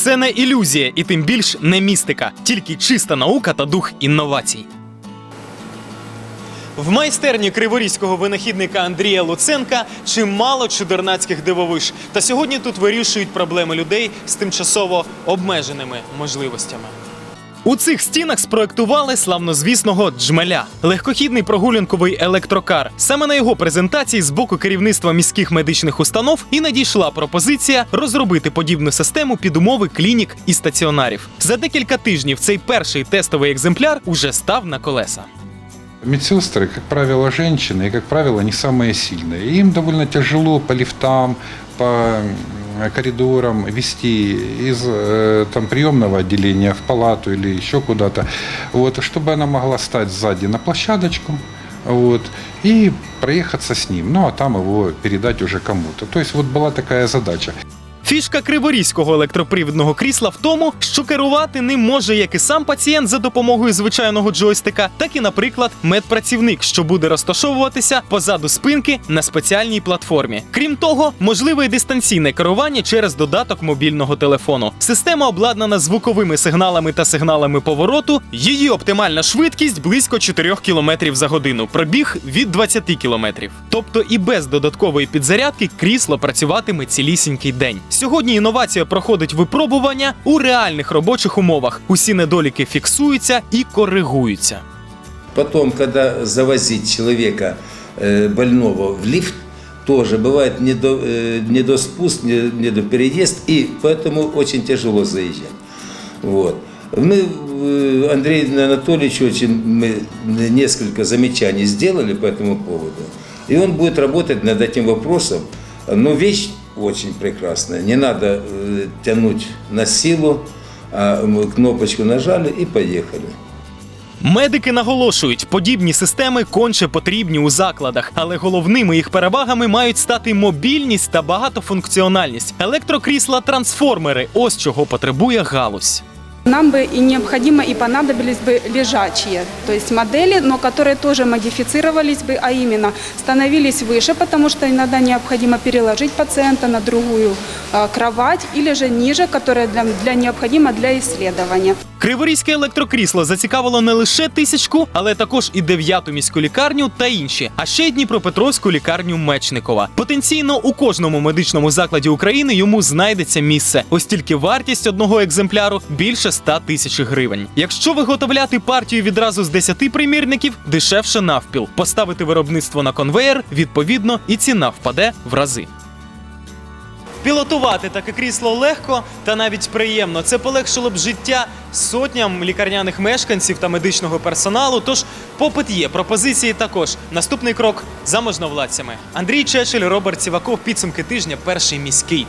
це не ілюзія і тим більш не містика, тільки чиста наука та дух інновацій. В майстерні криворізького винахідника Андрія Луценка чимало чудернацьких дивовиж. Та сьогодні тут вирішують проблеми людей з тимчасово обмеженими можливостями. У цих стінах спроектували славнозвісного джмеля легкохідний прогулянковий електрокар. Саме на його презентації з боку керівництва міських медичних установ і надійшла пропозиція розробити подібну систему під умови клінік і стаціонарів. За декілька тижнів цей перший тестовий екземпляр уже став на колеса. Медсестры, как правило, женщины, и, как правило, не самые сильные. И им довольно тяжело по лифтам, по м, коридорам вести из э, там, приемного отделения в палату или еще куда-то. Вот, чтобы она могла стать сзади на площадочку вот, и проехаться с ним. Ну, а там его передать уже кому-то. То есть вот была такая задача. Фішка криворізького електропривідного крісла в тому, що керувати ним може як і сам пацієнт за допомогою звичайного джойстика, так і, наприклад, медпрацівник, що буде розташовуватися позаду спинки на спеціальній платформі. Крім того, можливе і дистанційне керування через додаток мобільного телефону. Система обладнана звуковими сигналами та сигналами повороту. Її оптимальна швидкість близько 4 км за годину, пробіг від 20 км. Тобто і без додаткової підзарядки крісло працюватиме цілісінький день. Сьогодні інновація проходить випробування у реальних робочих умовах. Усі недоліки фіксуються і коригуються. Потом, когда завозить человека э, больного в лифт, тоже бывает недо, э, недоспуск, не- недопереезд, и поэтому очень тяжело заезжать. Вот. Мы, э, Андрей Анатольевич, очень мы несколько замечаний сделали по этому поводу. И он будет работать над этим вопросом. Но вещь очень прекрасная. Не надо э, тянуть на силу, а кнопочку нажали и поехали. Медики наголошують, подібні системи конче потрібні у закладах, але головними їх перевагами мають стати мобільність та багатофункціональність. Електрокрісла трансформери ось чого потребує галузь. Нам бы и необходимо, и понадобились бы лежачие, то есть модели, но которые тоже модифицировались бы, а именно становились выше, потому что иногда необходимо переложить пациента на другую а, кровать, или же ниже, которая для, для необходима для исследования. Криворізьке електрокрісло зацікавило не лише тисячку, але також і дев'яту міську лікарню та інші, а ще й Дніпропетровську лікарню Мечникова. Потенційно у кожному медичному закладі України йому знайдеться місце. Ось тільки вартість одного екземпляру більше 100 тисяч гривень. Якщо виготовляти партію відразу з 10 примірників, дешевше навпіл. Поставити виробництво на конвеєр, відповідно, і ціна впаде в рази. Пілотувати таке крісло легко та навіть приємно. Це полегшило б життя сотням лікарняних мешканців та медичного персоналу. Тож попит є, пропозиції також. Наступний крок за можновладцями. Андрій Чечель, Роберт Сіваков. Підсумки тижня. Перший міський.